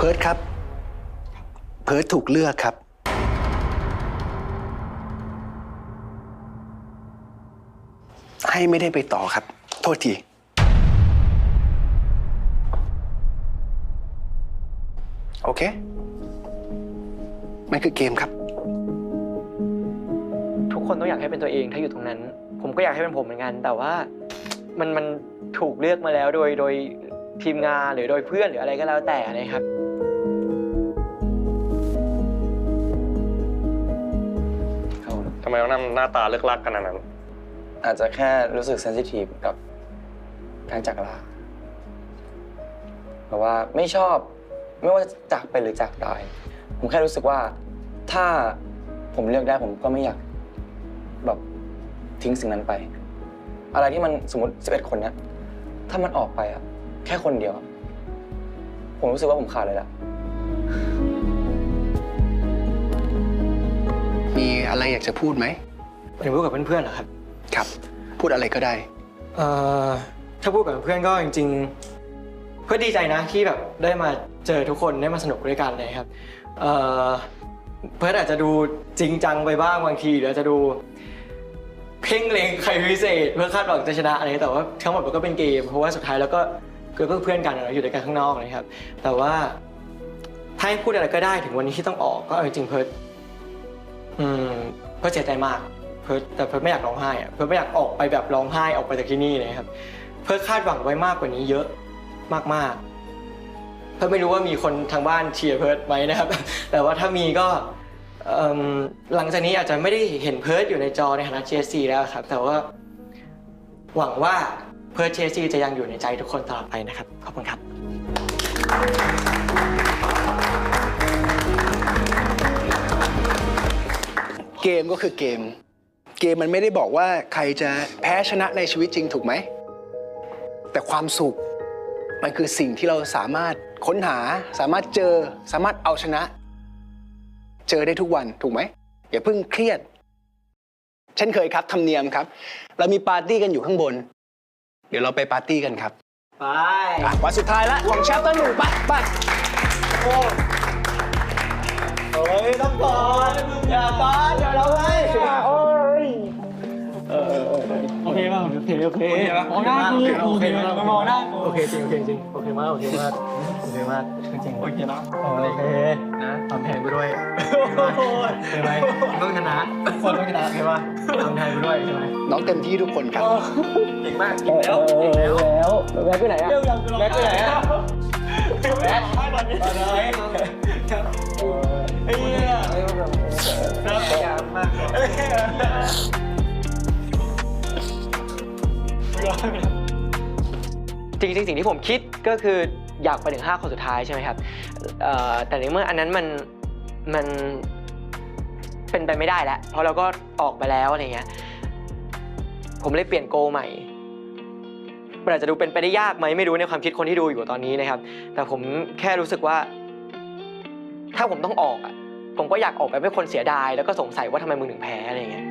เพิร์ดครับ เพิร์ดถูกเลือกครับ ให้ไม่ได้ไปต่อครับ โทษที โอเค มันคือเกมครับ ทุกคนต้องอยากให้เป็นตัวเองถ้าอยู่ตรงนั้น ผมก็อยากให้เป็นผมเหมือนกัน แต่ว่ามันมันถูกเลือกมาแล้วโดยโดย ทีมงานหรือโดยเพื่อนหรืออะไรก็แล้วแต่นะครับ ครับผมทำไมต้องนำหน้าตาเลือกลักขนาดนั้น อาจจะแค่รู้สึกเซนซิทีฟกับการจากลาแบบว่าไม่ชอบไม่ว่าจะจากไปหรือจากตาย ผมแค่รู้สึกว่าถ้าผมเลือกได้ผมก็ไม่อยากแบบทิ้งสิ่งนั้นไป อะไรที่มันสมมติ 11 คนเนี้ยถ้ามันออกไปอะ แค่คนเดียวอะผมรู้สึกว่าผมขาดเลยละมีอะไรอยากจะพูดไหมเป็นพูดกับเพื่อนๆเหรอครับ ครับ พูดอะไรก็ได้ เอ่อ ถ้าพูดกับเพื่อนก็จริง ๆ เพื่อดีใจนะที่แบบได้มาเจอทุกคนได้มาสนุกด้วยกันเลยครับ เอ่อ เพื่อนอาจจะดูจริงจังไปบ้างบางทีหรืออาจจะดูเพ่งเล็งใครพิเศษ เพื่อคาดหวังจะชนะอะไรแต่ว่าทั้งหมดมันก็เป็นเกม เพราะว่าสุดท้ายแล้วก็ คือเพื่อนกันเราอยู่ด้วยกันข้างนอกนะครับ แต่ว่าถ้าให้พูดอะไรก็ได้ถึงวันนี้ที่ต้องออกก็เอาจริงๆเพิร์ดอืมเพิร์ดเสียใจมาก เพิร์ดแต่เพิร์ดไม่อยากร้องไห้อะเพิร์ดไม่อยากออกไปแบบร้องไห้ออกไปจากที่นี่เลยครับ เพิร์ดคาดหวังไว้มากกว่านี้เยอะมากๆ เพิร์ดไม่รู้ว่ามีคนทางบ้านเชียร์เพิร์ดไหมนะครับ แต่ว่าถ้ามีก็หลังจากนี้อาจจะไม่ได้เห็นเพิร์ดอยู่ในจอในฐานะเชียร์ซีแล้วครับ แต่ว่าหวังว่า พิร์ดเชียร์ซีจะยังอยู่ในใจทุกคนตลอดไปนะครับ ขอบคุณครับ เกมก็คือเกม เกมมันไม่ได้บอกว่าใครจะแพ้ชนะในชีวิตจริงถูกไหม แต่ความสุข มันคือสิ่งที่เราสามารถค้นหาสามารถเจอสามารถเอาชนะ เจอได้ทุกวันถูกไหมอย่าเพิ่งเครียด เช่นเคยครับธรรมเนียมครับ เรามีปาร์ตี้กันอยู่ข้างบน เดี๋ยวเราไปปาร์ตี้กันครับ ไปอะวันสุดท้ายแล้วของแชปเตอร์หนึ่งไปไปโอ้ยต้องก่อนอย่าก่อนเดี๋ยวเราให้โอ้ยโอเคป่ะโอเคโอเคมองหน้ากูโอเคมากมองหน้าโอเคจริงโอเคจริงโอเคมากโอเคมาก โอเคมากจริงโอเคนะโอเคนะทำแทนกูด้วยใช่ไหมต้องชนะคนต้องชนะใช่ป่ะทำแทนกูด้วยใช่ไหมน้องเต็มที่ทุกคนครับเก่งมากเก่งแล้วเก่งแล้วแล้วแม็กไปไหนอะแม็กไปไหนอะแม็กตอนนี้ตอนนี้ไอ้เหี้ยน่าพยายามมากจริงๆสิ่งที่ผมคิดก็คือ อยากไปถึง 5 คนสุดท้ายใช่ไหมครับแต่ในเมื่ออันนั้นมันมันเป็นไปไม่ได้แล้ว เพราะเราก็ออกไปแล้วอะไรเงี้ย ผมเลยเปลี่ยนโกใหม่มันอาจจะดูเป็นไปได้ยากไหมไม่รู้ในความคิดคนที่ดูอยู่ตอนนี้นะครับ แต่ผมแค่รู้สึกว่า ถ้าผมต้องออกอะผมก็อยากออกไปไม่ให้คนเสียดาย แล้วก็สงสัยว่าทำไมมึงถึงแพ้อะไรเงี้ย